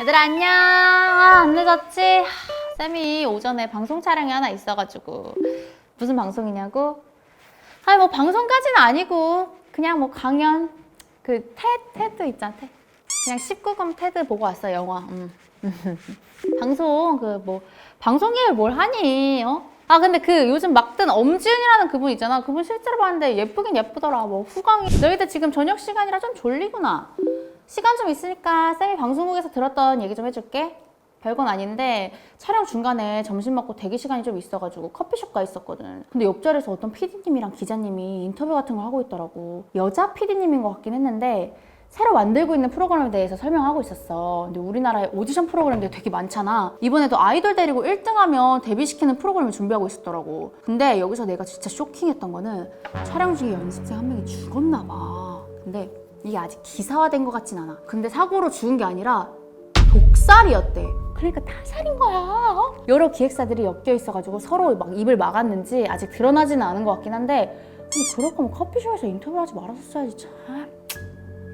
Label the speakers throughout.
Speaker 1: 얘들아 안녕. 아, 안 늦었지? 하, 쌤이 오전에 방송 촬영이 하나 있어가지고 무슨 방송이냐고? 아니 뭐 방송까지는 아니고 그냥 뭐 강연 그 테, 테드 있잖아 테. 그냥 19금 테드 보고 왔어 영화. 음. 방송 그 뭐 방송 얘기를 뭘 하니? 어? 아 근데 그 요즘 막 뜬 엄지은이라는 그분 있잖아. 그분 실제로 봤는데 예쁘긴 예쁘더라. 뭐 후광이 너희들 지금 저녁 시간이라 좀 졸리구나. 시간 좀 있으니까 쌤이 방송국에서 들었던 얘기 좀 해줄게. 별건 아닌데 촬영 중간에 점심 먹고 대기 시간이 좀 있어가지고 커피숍 가 있었거든. 근데 옆자리에서 어떤 PD님이랑 기자님이 인터뷰 같은 걸 하고 있더라고. 여자 PD님인 것 같긴 했는데 새로 만들고 있는 프로그램에 대해서 설명하고 있었어. 근데 우리나라에 오디션 프로그램들이 되게 많잖아. 이번에도 아이돌 데리고 1등하면 데뷔시키는 프로그램을 준비하고 있었더라고. 근데 여기서 내가 진짜 쇼킹했던 거는 촬영 중에 연습생 한 명이 죽었나 봐. 근데 이게 아직 기사화된 것 같진 않아. 근데 사고로 죽은 게 아니라 독살이었대. 그러니까 타살인 거야. 어? 여러 기획사들이 엮여 있어가지고 서로 막 입을 막았는지 아직 드러나지는 않은 것 같긴 한데 그럴 거면 커피숍에서 인터뷰를 하지 말았었어야지 참.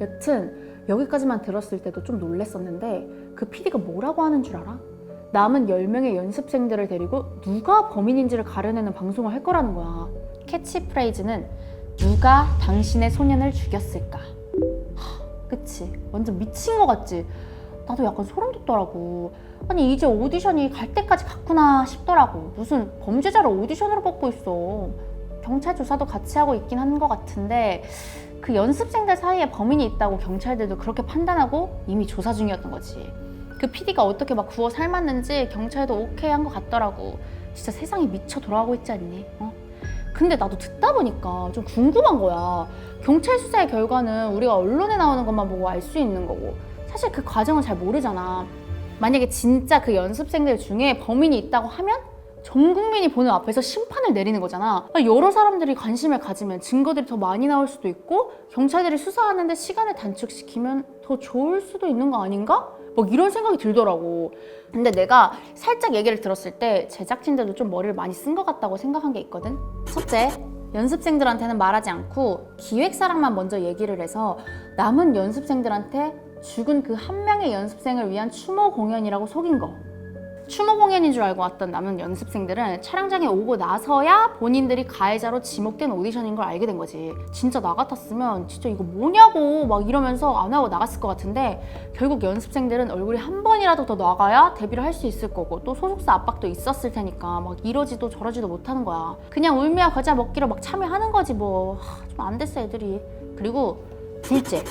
Speaker 1: 여튼 여기까지만 들었을 때도 좀 놀랬었는데 그 PD가 뭐라고 하는 줄 알아? 남은 10명의 연습생들을 데리고 누가 범인인지를 가려내는 방송을 할 거라는 거야. 캐치프레이즈는 누가 당신의 소년을 죽였을까? 하, 그치. 완전 미친 거 같지? 나도 약간 소름 돋더라고. 아니, 이제 오디션이 갈 때까지 갔구나 싶더라고. 무슨 범죄자를 오디션으로 뽑고 있어. 경찰 조사도 같이 하고 있긴 한 것 같은데, 그 연습생들 사이에 범인이 있다고 경찰들도 그렇게 판단하고 이미 조사 중이었던 거지. 그 PD가 어떻게 막 구워 삶았는지 경찰도 오케이 한 것 같더라고. 진짜 세상이 미쳐 돌아가고 있지 않니? 어? 근데 나도 듣다 보니까 좀 궁금한 거야. 경찰 수사의 결과는 우리가 언론에 나오는 것만 보고 알 수 있는 거고 사실 그 과정을 잘 모르잖아. 만약에 진짜 그 연습생들 중에 범인이 있다고 하면 전 국민이 보는 앞에서 심판을 내리는 거잖아. 여러 사람들이 관심을 가지면 증거들이 더 많이 나올 수도 있고 경찰들이 수사하는데 시간을 단축시키면 더 좋을 수도 있는 거 아닌가? 막 이런 생각이 들더라고. 근데 내가 살짝 얘기를 들었을 때 제작진들도 좀 머리를 많이 쓴 것 같다고 생각한 게 있거든. 첫째, 연습생들한테는 말하지 않고 기획사랑만 먼저 얘기를 해서 남은 연습생들한테 죽은 그 한 명의 연습생을 위한 추모 공연이라고 속인 거. 추모 공연인 줄 알고 왔던 남은 연습생들은 촬영장에 오고 나서야 본인들이 가해자로 지목된 오디션인 걸 알게 된 거지. 진짜 나 같았으면 진짜 이거 뭐냐고 막 이러면서 안 하고 나갔을 것 같은데 결국 연습생들은 얼굴이 한 번이라도 더 나가야 데뷔를 할 수 있을 거고 또 소속사 압박도 있었을 테니까 막 이러지도 저러지도 못하는 거야. 그냥 울미와 과자 먹기로 막 참여하는 거지 뭐. 좀 안 됐어 애들이. 그리고 둘째.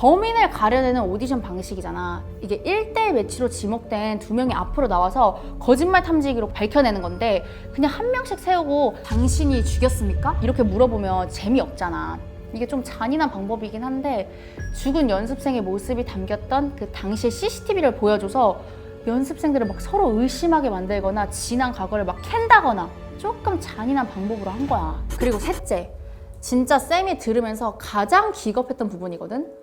Speaker 1: 범인을 가려내는 오디션 방식이잖아. 이게 1대1 매치로 지목된 두 명이 앞으로 나와서 거짓말 탐지기로 밝혀내는 건데 그냥 한 명씩 세우고 당신이 죽였습니까? 이렇게 물어보면 재미없잖아. 이게 좀 잔인한 방법이긴 한데 죽은 연습생의 모습이 담겼던 그 당시의 CCTV를 보여줘서 연습생들을 막 서로 의심하게 만들거나 지난 과거를 막 캔다거나 조금 잔인한 방법으로 한 거야. 그리고 셋째, 진짜 쌤이 들으면서 가장 기겁했던 부분이거든.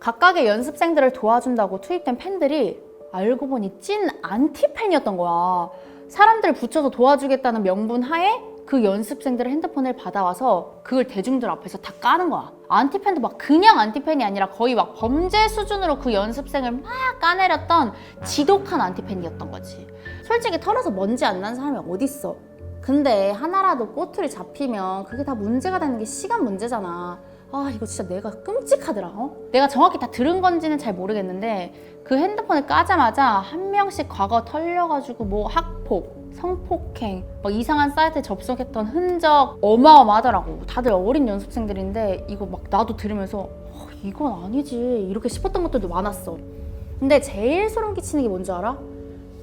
Speaker 1: 각각의 연습생들을 도와준다고 투입된 팬들이 알고 보니 찐 안티팬이었던 거야. 사람들 붙여서 도와주겠다는 명분 하에 그 연습생들의 핸드폰을 받아와서 그걸 대중들 앞에서 다 까는 거야. 안티팬도 막 그냥 안티팬이 아니라 거의 막 범죄 수준으로 그 연습생을 막 까내렸던 지독한 안티팬이었던 거지. 솔직히 털어서 먼지 안 난 사람이 어딨어. 근데 하나라도 꼬투리 잡히면 그게 다 문제가 되는 게 시간 문제잖아. 아 이거 진짜 내가 끔찍하더라. 어? 내가 정확히 다 들은 건지는 잘 모르겠는데 그 핸드폰을 까자마자 한 명씩 과거 털려가지고 뭐 학폭, 성폭행, 막 이상한 사이트에 접속했던 흔적 어마어마하더라고. 다들 어린 연습생들인데 이거 막 나도 들으면서 어, 이건 아니지 이렇게 싶었던 것들도 많았어. 근데 제일 소름 끼치는 게 뭔지 알아?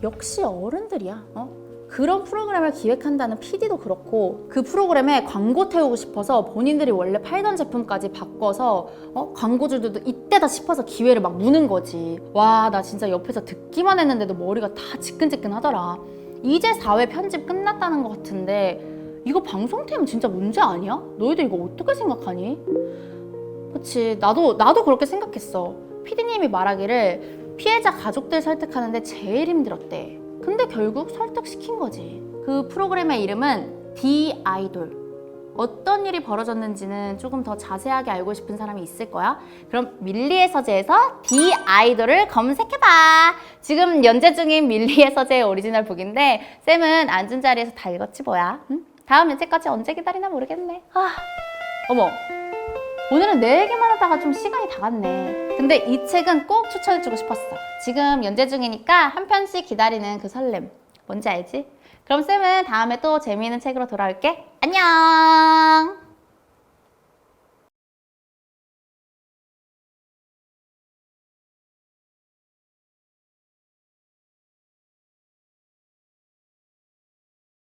Speaker 1: 역시 어른들이야. 어? 그런 프로그램을 기획한다는 PD도 그렇고 그 프로그램에 광고 태우고 싶어서 본인들이 원래 팔던 제품까지 바꿔서 어? 광고주들도 이때다 싶어서 기회를 막 무는 거지. 와, 나 진짜 옆에서 듣기만 했는데도 머리가 다 지끈지끈하더라. 이제 4회 편집 끝났다는 것 같은데 이거 방송팀 진짜 문제 아니야? 너희들 이거 어떻게 생각하니? 그치, 나도 나도 그렇게 생각했어. PD님이 말하기를 피해자 가족들 설득하는데 제일 힘들었대. 근데 결국 설득시킨 거지. 그 프로그램의 이름은 디 아이돌. 어떤 일이 벌어졌는지는 조금 더 자세하게 알고 싶은 사람이 있을 거야. 그럼 밀리의 서재에서 디 아이돌을 검색해봐. 지금 연재 중인 밀리의 서재의 오리지널 북인데 쌤은 앉은 자리에서 다 읽었지 뭐야. 응? 다음 연재까지 언제 기다리나 모르겠네. 아, 어머. 오늘은 내 얘기만 하다가 좀 시간이 다 갔네. 근데 이 책은 꼭 추천해주고 싶었어. 지금 연재 중이니까 한 편씩 기다리는 그 설렘. 뭔지 알지? 그럼 쌤은 다음에 또 재미있는 책으로 돌아올게. 안녕!